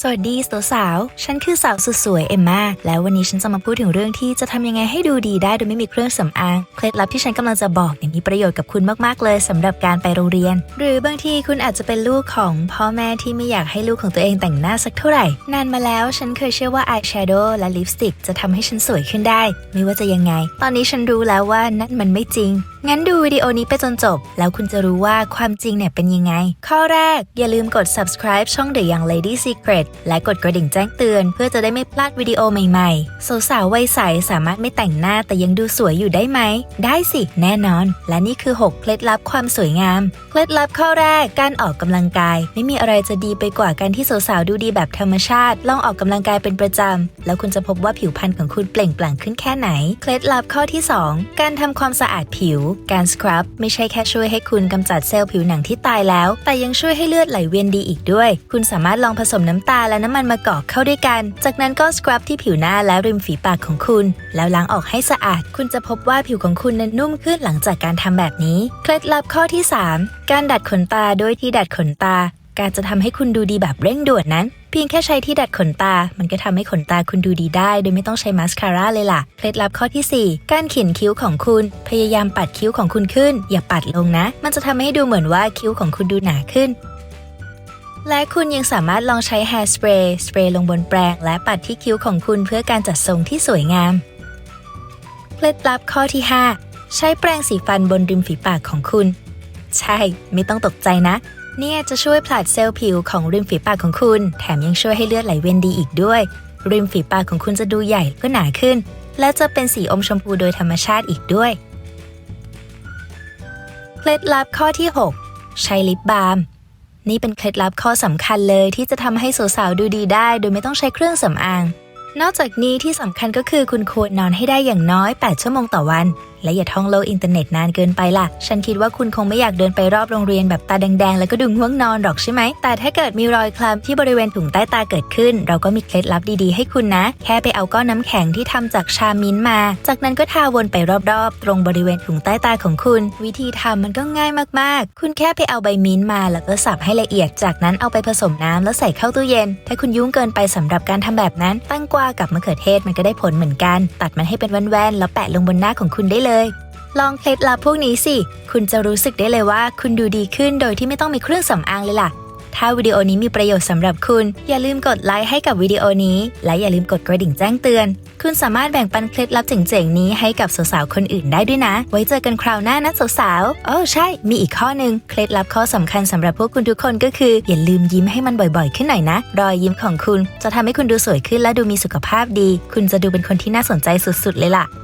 สวัสดีสาวๆฉันคือสาวสุดสวยเอมมาแล้ววันนี้ฉันจะมาพูดถึงเรื่องที่จะทำยังไงให้ดูดีได้โดยไม่มีเครื่องสำอาง เคล็ดลับที่ฉันกำลังจะบอกเนี่ยมีประโยชน์กับคุณมากๆเลยสำหรับการไปโรงเรียน หรือบางทีคุณอาจจะเป็นลูกของพ่อแม่ที่ไม่อยากให้ลูกของตัวเองแต่งหน้าสักเท่าไหร่ นานมาแล้วฉันเคยเชื่อว่าอายแชโดว์และลิปสติกจะทำให้ฉันสวยขึ้นได้ ไม่ว่าจะยังไง ตอนนี้ฉันรู้แล้วว่านั่นมันไม่จริง งั้นดูวิดีโอนี้ไปจนจบ แล้วคุณจะรู้ว่าความจริงเนี่ยเป็นยังไง ข้อแรกอย่าลืมกด subscribe ช่อง The Young Lady Secret และกดกระดิ่งแจ้งเตือน เพื่อจะได้ไม่พลาดวิดีโอใหม่ๆ สาวๆวัยใสสามารถไม่แต่งหน้าแต่ยังดูสวยอยู่ได้ไหม ได้สิ แน่นอน และนี่คือ 6 เคล็ดลับความสวยงาม เคล็ดลับข้อแรกการออกกำลังกาย ไม่มีอะไรจะดีไปกว่าการที่สาวๆดูดีแบบธรรมชาติ ลองออกกำลังกายเป็นประจำแล้วคุณจะพบว่าผิวพรรณของคุณเปล่งปลั่งขึ้นแค่ไหน เคล็ดลับข้อที่ 2 การทำความสะอาดผิวการสครับไม่ใช่แค่ช่วยให้คุณกำจัดเซลล์ผิวหนังที่ตายแล้ว แต่ยังช่วยให้เลือดไหลเวียนดีอีกด้วย คุณสามารถลองผสมน้ำตาลและน้ำมันมะกอกเข้าด้วยกัน จากนั้นก็สครับที่ผิวหน้าและริมฝีปากของคุณ แล้วล้างออกให้สะอาด คุณจะพบว่าผิวของคุณนั้นนุ่มขึ้นหลังจากการทำแบบนี้ เคล็ดลับข้อที่ 3 การดัดขนตาโดยที่ดัดขนตา การจะทำให้คุณดูดีแบบเร่งด่วนนั้น พียงแค่ใช้ที่ดัดขนตา มันก็ทำให้ขนตาคุณดูดีได้ โดยไม่ต้องใช้มาสคาร่าเลยล่ะ เคล็ดลับข้อทีสี่ 4 การเขียนคิ้วของคุณ พยายามปัดคิ้วของคุณขึ้น อย่าปัดลงนะ มันจะทำให้ดูเหมือนว่าคิ้วของคุณดูหนาขึ้นและคุณยังสามารถลองใช้ hair spray สเปรย์ลงบนแปรงและปัดที่คิ้วของคุณเพื่อการจัดทรงที่สวยงาม เคล็ดลับข้อที่ 5 ใช้แปรงสีฟันบนริมฝีปากของคุณ ใช่ ไม่ต้องตกใจนะ เนี่ยจะช่วยผลัดเซลล์ผิวของริมฝีปากของคุณ แถมยังช่วยให้เลือดไหลเวียนดีอีกด้วย ริมฝีปากของคุณจะดูใหญ่ก็หนาขึ้น และจะเป็นสีอมชมพูโดยธรรมชาติอีกด้วย เคล็ดลับข้อที่ 6 ใช้ลิปบาล์มนี่เป็นเคล็ดลับข้อสำคัญเลยที่จะทำให้สาวๆดูดีได้ โดยไม่ต้องใช้เครื่องสำอาง นอกจากนี้ที่สำคัญก็คือคุณควรนอนให้ได้อย่างน้อย 8 ชั่วโมงต่อวัน และอย่าท่องโลกอินเทอร์เน็ตนานเกินไปล่ะ ฉันคิดว่าคุณคงไม่อยากเดินไปรอบโรงเรียนแบบตาแดงๆ แล้วก็ดูง่วงนอนหรอกใช่ไหม แต่ถ้าเกิดมีรอยคล้ำที่บริเวณถุงใต้ตาเกิดขึ้น เราก็มีเคล็ดลับดีๆ ให้คุณนะ แค่ไปเอาก้อนน้ำแข็งที่ทำจากชามิ้นมา จากนั้นก็ทาวนไปรอบๆ ตรงบริเวณถุงใต้ตาของคุณ วิธีทำมันก็ง่ายมากๆ คุณแค่ไปเอาใบมิ้นมา แล้วก็สับให้ละเอียด จากนั้นเอาไปผสมน้ำแล้วใส่เข้าตู้เย็น ถ้าคุณยุ่งเกินไปสำหรับการทำแบบนั้น ตั้งกวากับมะเขือเทศมันก็ได้ผลเหมือนกัน ตัดมันให้เป็นแว่นๆแล้วแปะลงบนหน้าของคุณได้เลยลองเคล็ดลับพวกนี้สิ คุณจะรู้สึกได้เลยว่า คุณดูดีขึ้นโดยที่ไม่ต้องมีเครื่องสำอางเลยล่ะ ถ้าวิดีโอนี้มีประโยชน์สำหรับคุณ อย่าลืมกดไลค์ให้กับวิดีโอนี้ และอย่าลืมกดกระดิ่งแจ้งเตือน คุณสามารถแบ่งปันเคล็ดลับเจ๋งๆนี้ให้กับสาวๆคนอื่นได้ด้วยนะ ไว้เจอกันคราวหน้านะสาวๆโอ้ใช่ มีอีกข้อหนึ่งเคล็ดลับข้อสำคัญสำหรับพวกคุณทุกคนก็คือ อย่าลืมยิ้มให้มันบ่อยๆ ขึ้นหน่อยนะ รอยยิ้มของคุณ จะทำให้คุณดูสวยขึ้นและดูมีสุขภาพดี คุณจะดูเป็นคนที่น่าสนใจสุดๆเลยล่ะ